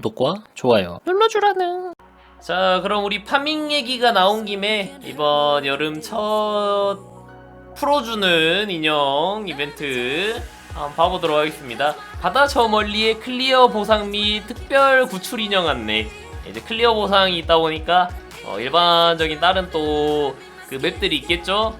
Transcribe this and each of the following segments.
구독과 좋아요 눌러주라는. 자, 그럼 우리 파밍 얘기가 나온 김에 이번 여름 첫 풀어주는 인형 이벤트 한번 봐보도록 하겠습니다. 바다 저 멀리의 클리어 보상 및 특별 구출 인형 안내. 이제 클리어 보상이 있다 보니까 어, 일반적인 다른 또 그 맵들이 있겠죠.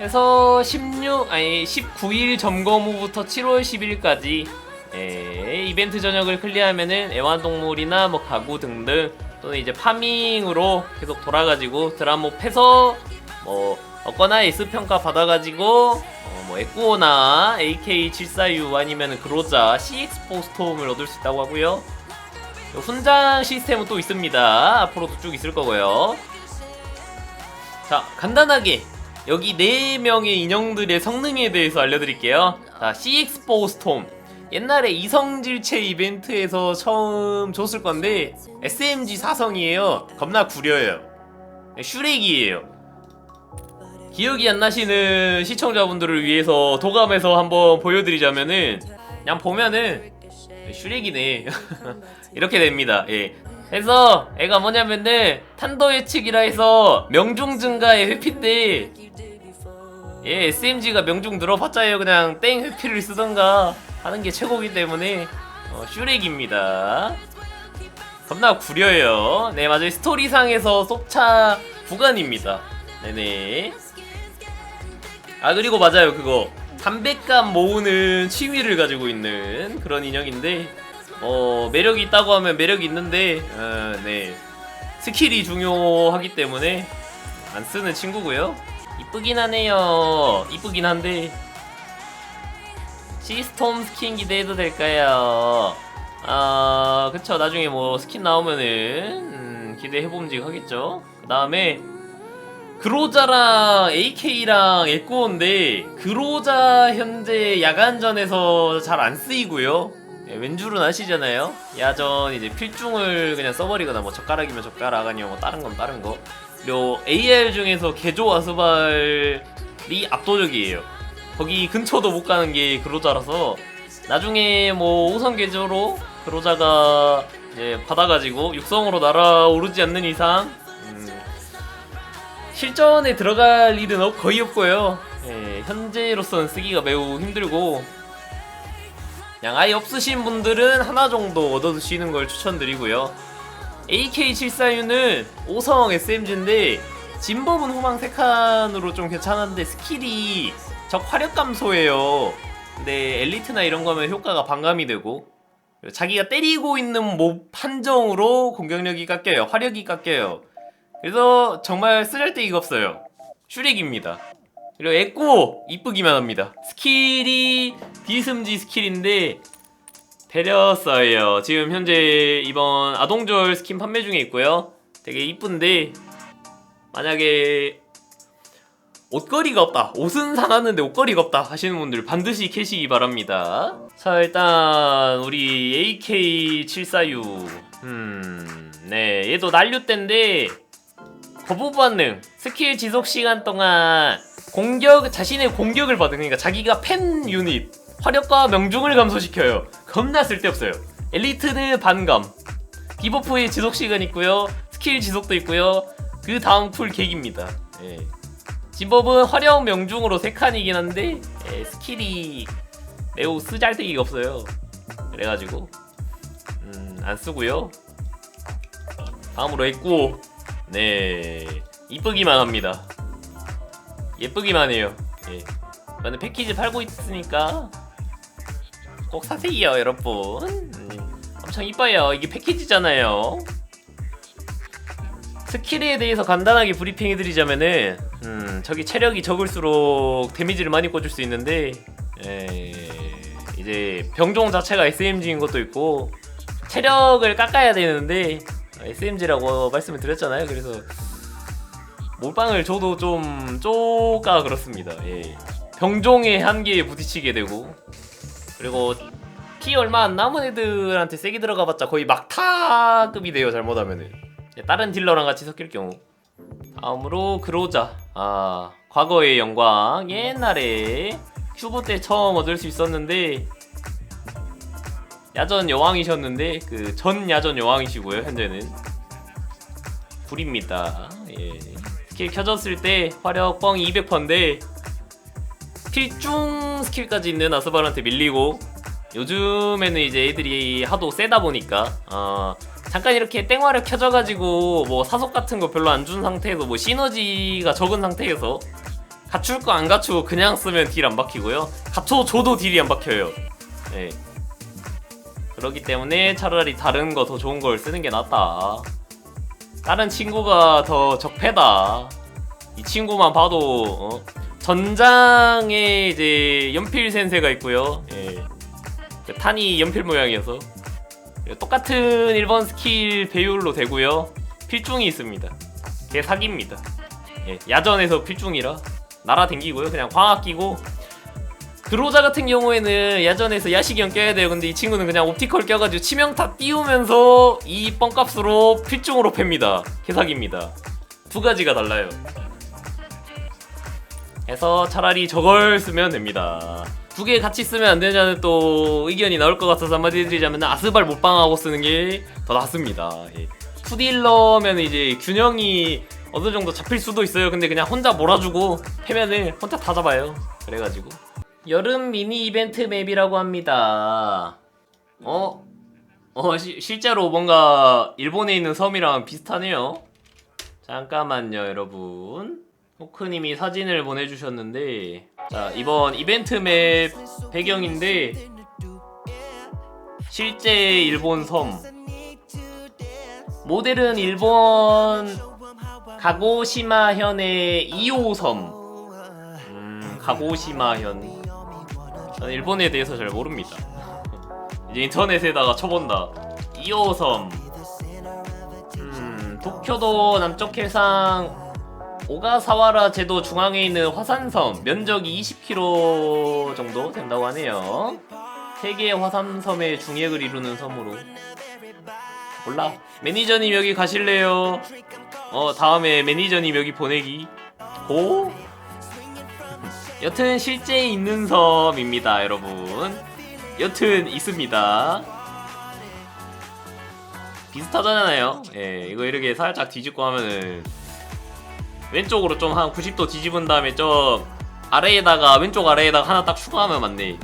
해서 16 아니 19일 점검 후부터 7월 10일까지 예, 이벤트 전역을 클리어하면은 애완동물이나 뭐 가구 등등 또는 이제 파밍으로 계속 돌아가지고 드라모 패서 뭐 얻거나 S 평가 받아가지고 어, 뭐 에꾸오나 AK74U 아니면 그로자 CX4 스톰을 얻을 수 있다고 하고요. 훈장 시스템은 또 있습니다. 앞으로도 쭉 있을 거고요. 자, 간단하게 여기 4명의 인형들의 성능에 대해서 알려드릴게요. 자, CX4 스톰. 옛날에 이성질체 이벤트에서 처음 줬을 건데 SMG 사성이에요. 겁나 구려요. 슈렉이에요. 기억이 안 나시는 시청자분들을 위해서 도감에서 한번 보여드리자면은 그냥 보면은 슈렉이네 이렇게 됩니다. 예. 그래서 애가 뭐냐면은 탄도 예측이라 해서 명중 증가의 회피 때 예, SMG가 명중 늘어봤자요 그냥 땡 회피를 쓰던가 하는 게 최고기 때문에 어, 슈렉입니다. 겁나 구려요. 네 맞아요 스토리상에서 속차 구간입니다. 네네. 아 그리고 맞아요 그거 담배값 모으는 취미를 가지고 있는 그런 인형인데 어 매력이 있다고 하면 매력이 있는데 어, 네 스킬이 중요하기 때문에 안 쓰는 친구고요. 이쁘긴 하네요. 이쁘긴 한데 시스톰 스킨 기대해도 될까요? 아 그쵸 나중에 뭐 스킨 나오면은 음, 기대해봄직 하겠죠. 그 다음에 그로자랑 AK랑 에코인데 그로자 현재 야간전에서 잘 안 쓰이고요. 예, 왼줄은 아시잖아요. 야전 이제 필중을 그냥 써버리거나 뭐 젓가락이면 젓가락 아니면 뭐 다른 건 다른 거. 그리고 AR 중에서 개조 아스발이 압도적이에요. 거기 근처도 못 가는 게 그로자라서 나중에 뭐 5선 개조로 그로자가 이제 받아가지고 육성으로 날아오르지 않는 이상 음, 실전에 들어갈 일은 없- 거의 없고요. 예, 현재로서는 쓰기가 매우 힘들고 그냥 아예 없으신 분들은 하나 정도 얻어두시는 걸 추천드리고요. AK74U는 5성 SMG인데 진법은 후방 3칸으로 좀 괜찮은데 스킬이 적 화력 감소예요. 근데 엘리트나 이런 거면 효과가 반감이 되고 자기가 때리고 있는 몹 판정으로 공격력이 깎여요. 화력이 깎여요. 그래서 정말 쓰잘데기가 없어요. 슈렉입니다. 그리고 에꼬 이쁘기만 합니다. 스킬이 디스음지 스킬인데 배렸어요. 지금 현재 이번 아동절 스킨 판매 중에 있고요. 되게 이쁜데 만약에 옷걸이가 없다. 옷은 사놨는데 옷걸이가 없다 하시는 분들 반드시 캐시기 바랍니다. 자 일단 우리 AK746 음, 네 얘도 난류 때인데 거부 반응 스킬 지속 시간 동안 공격 자신의 공격을 받으니까 자기가 펜 유닛 화력과 명중을 감소시켜요. 겁나 쓸데없어요. 엘리트는 반감. 디버프의 지속 시간 있고요. 스킬 지속도 있고요. 그 다음 쿨 객입니다. 예. 진법은 화력 명중으로 3칸이긴 한데 예, 스킬이 매우 쓰잘데기가 없어요. 그래가지고 음, 안 쓰고요. 다음으로 했고 네 이쁘기만 합니다. 예쁘기만 해요. 예. 저는 패키지 팔고 있으니까 꼭 사세요, 여러분. 음, 엄청 이뻐요. 이게 패키지잖아요. 스킬에 대해서 간단하게 브리핑 해드리자면은 음, 저기 체력이 적을수록 데미지를 많이 꽂을 수 있는데 에, 이제 병종 자체가 SMG인 것도 있고 체력을 깎아야 되는데 SMG라고 말씀을 드렸잖아요. 그래서 몰빵을 줘도 좀 쪼까 그렇습니다. 예. 병종의 한계에 부딪히게 되고 그리고 피 얼마 안 남은 애들한테 세게 들어가봤자 거의 막타급이 돼요 잘못하면은 예, 다른 딜러랑 같이 섞일 경우 다음으로 그로자 아 과거의 영광 옛날에 큐브 때 처음 얻을 수 있었는데 야전 여왕이셨는데 그 전 야전 여왕이시고요 현재는 불입니다. 예. 스킬 켜졌을 때 화력 뻥 200%인데 필중 스킬까지 있는 아스발한테 밀리고 요즘에는 이제 애들이 하도 세다 보니까 어, 잠깐 이렇게 땡화력 켜져가지고 뭐 사속 같은 거 별로 안 준 상태에서 뭐 시너지가 적은 상태에서 갖출 거 안 갖추고 그냥 쓰면 딜 안 박히고요. 갖춰줘도 딜이 안 박혀요. 예. 그렇기 때문에 차라리 다른 거 더 좋은 걸 쓰는 게 낫다. 다른 친구가 더 적패다. 이 친구만 봐도 어, 전장에 이제 연필 센세가 있고요. 예. 그 탄이 연필 모양이어서 똑같은 1번 스킬 배율로 되고요. 필중이 있습니다. 걔 사기입니다. 예, 야전에서 필중이라 날아댕기고요. 그냥 광학 끼고. 드로자 같은 경우에는 야전에서 야시경 껴야 돼요. 근데 이 친구는 그냥 옵티컬 껴가지고 치명타 띄우면서 이 뻥값으로 필중으로 팹니다. 개사기입니다. 두 가지가 달라요. 해서 차라리 저걸 쓰면 됩니다 두 개 같이 쓰면 안 되냐는 또 의견이 나올 것 같아서 한마디 드리자면 아스발 못방하고 쓰는 게 더 낫습니다. 예. 2딜러면 이제 균형이 어느 정도 잡힐 수도 있어요. 근데 그냥 혼자 몰아주고 패면은 혼자 다 잡아요. 그래가지고. 여름 미니 이벤트 맵이라고 합니다. 어? 어 시- 실제로 뭔가 일본에 있는 섬이랑 비슷하네요. 잠깐만요 여러분. 호크님이 사진을 보내주셨는데 자 이번 이벤트 맵 배경인데 실제 일본 섬. 모델은 일본 가고시마 현의 2호 섬. 음, 가고시마 현. 저는 일본에 대해서 잘 모릅니다. 이제 인터넷에다가 쳐본다. 2호 섬. 음, 도쿄도 남쪽 해상 오가사와라 제도 중앙에 있는 화산섬 면적이 20km 정도 된다고 하네요. 세계의 화산섬의 중액을 이루는 섬으로. 몰라. 매니저님 여기 가실래요? 어 다음에 매니저님 여기 보내기. 고. 여튼 실제 있는 섬입니다, 여러분. 여튼 있습니다. 비슷하잖아요. 예, 이거 이렇게 살짝 뒤집고 하면은 왼쪽으로 좀 한 90도 뒤집은 다음에 저 아래에다가 왼쪽 아래에다가 하나 딱 추가하면 맞네.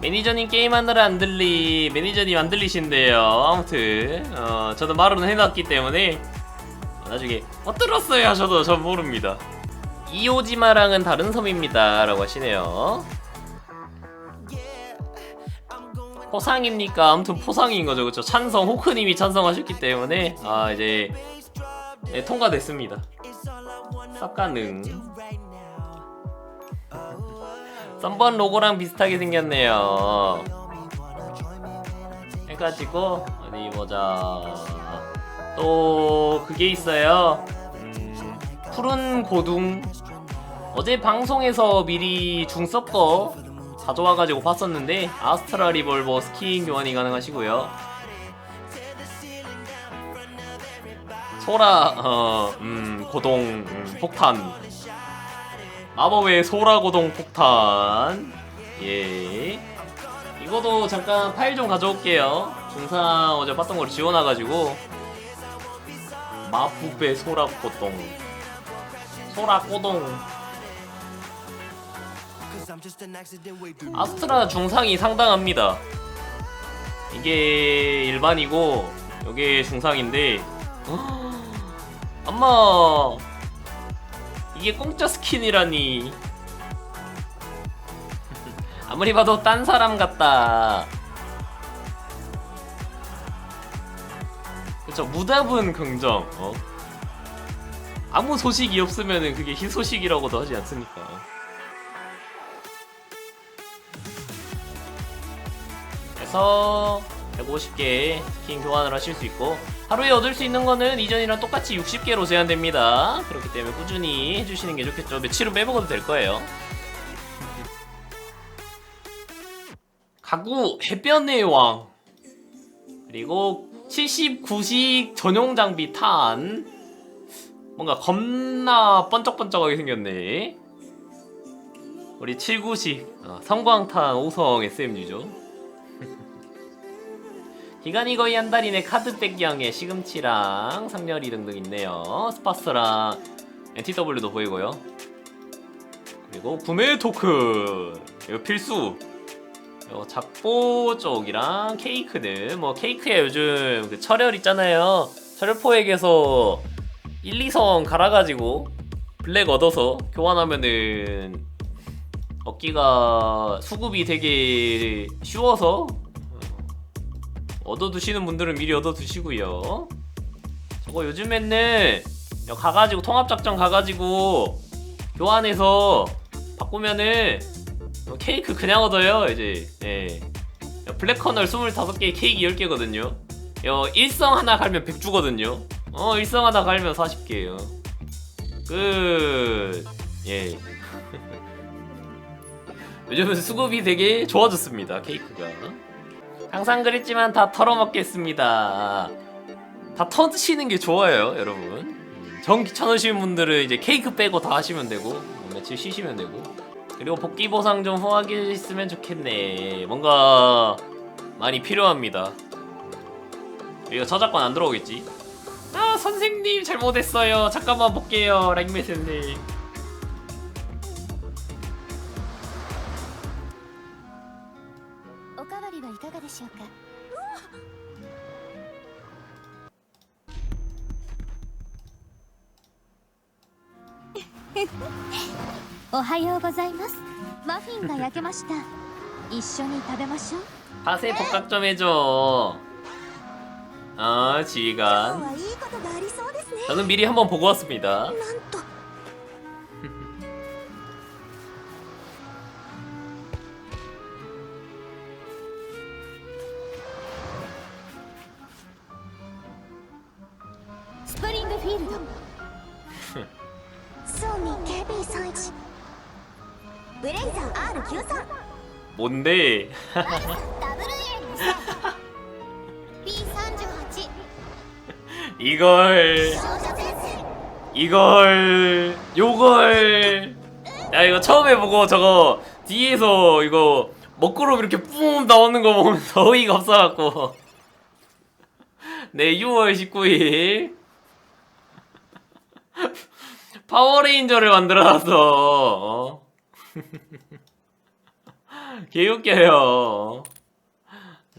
매니저님 게임하느라 안 들리 매니저님 안 들리신대요. 아무튼 어 저도 말은 해놨기 때문에 나중에 어 들었어요 하셔도 전 모릅니다. 이오지마랑은 다른 섬입니다 라고 하시네요 포상입니까? 아무튼 포상인 거죠, 그렇죠? 찬성 호크님이 찬성하셨기 때문에 아 이제 네, 통과됐습니다. 쌉 가능. 썬번 로고랑 비슷하게 생겼네요. 해가지고 어디 보자. 또 그게 있어요. 음, 푸른 고둥. 어제 방송에서 미리 중섭 거 가져와가지고 봤었는데 아스트라 리볼버 스킨 교환이 가능하시고요. 소라 어, 음, 고동 음, 폭탄. 마법의 소라 고동 폭탄. 예. 이거도 잠깐 파일 좀 가져올게요. 중상 어제 봤던 걸 지워놔가지고. 마법의 소라 고동. 소라 고동 아스트라 중상이 상당합니다. 이게 일반이고 이게 중상인데 엄마 이게 공짜 스킨이라니 아무리 봐도 딴 사람 같다. 그쵸 무답은 긍정. 어? 아무 소식이 없으면은 그게 희소식이라고도 하지 않습니까? 해서 150개 스킨 교환을 하실 수 있고 하루에 얻을 수 있는 거는 이전이랑 똑같이 60개로 제한됩니다. 그렇기 때문에 꾸준히 해주시는 게 좋겠죠. 며칠 후 빼먹어도 될 거예요. 가구 해변의 왕 그리고 79식 전용 장비 탄 뭔가 겁나 번쩍번쩍하게 생겼네. 우리 79식 어, 성광탄 5성 SMU죠 기간이 거의 한 달이네. 카드 백경에 시금치랑 상렬이 등등 있네요. 스파스랑 NTW도 보이고요. 그리고 구매 토큰 이거 필수. 요 작보 쪽이랑 케이크는 뭐 케이크에 요즘 그 철혈 있잖아요. 철혈포획에서 1, 2성 갈아가지고 블랙 얻어서 교환하면은 얻기가 수급이 되게 쉬워서 어, 얻어두시는 분들은 미리 얻어두시고요. 저거 요즘에는 가가지고 통합작전 가가지고 교환해서 바꾸면은 어, 케이크 그냥 얻어요 이제. 예. 블랙커널 25개 케이크 10개거든요. 어, 일성 하나 갈면 100 주거든요. 어 일성 하나 갈면 40개예요. 끝. 예. 요즘은 수급이 되게 좋아졌습니다 케이크가 항상 그랬지만 다 털어먹겠습니다 다 터드시는 게 좋아요 여러분 음, 전 귀찮으신 분들은 이제 케이크 빼고 다 하시면 되고 뭐 며칠 쉬시면 되고 그리고 복귀 보상 좀 후하게 있으면 좋겠네. 뭔가 많이 필요합니다. 이거 저작권 안 들어오겠지? 아 선생님 잘못했어요. 잠깐만 볼게요, 랭메스님. しょうかおはようございますマフィンが焼けました一緒に食べましょう 파세 복각 좀 해줘. 아 今 지휘관. はいいことがありそうですね 저는 미리 한번 보고 왔습니다. なん 필드. 소미 개비 설치. 브레이저 R 규선. 뭔데? 이걸 이걸 요걸 야 이거 처음 해보고 저거 뒤에서 이거 먹구름 이렇게 뿜 나오는 거 보면서 어이가 없어갖고 네 6월 19일 파워레인저를 만들어놨어 어? 개웃겨요.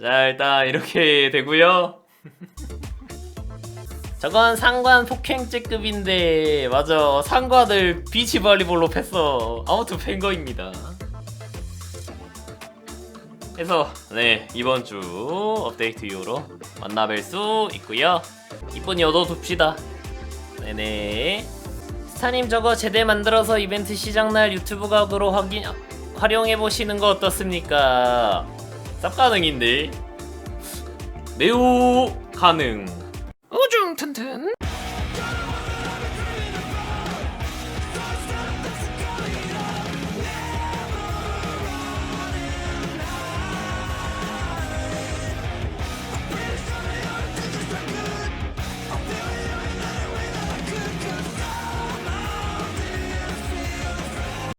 자 일단 이렇게 되고요. 저건 상관 폭행죄급인데 맞아. 상관을 비치 발리볼로 팼어 아무튼 팬 거입니다. 그래서 네 이번 주 업데이트 이후로 만나뵐 수 있고요. 이쁜이 얻어둡시다 네네. 스타님 저거 제대 만들어서 이벤트 시작날 유튜브 각으로 확인 활용해보시는 거 어떻습니까? 쌉 가능인데. 매우 가능. 우중 튼튼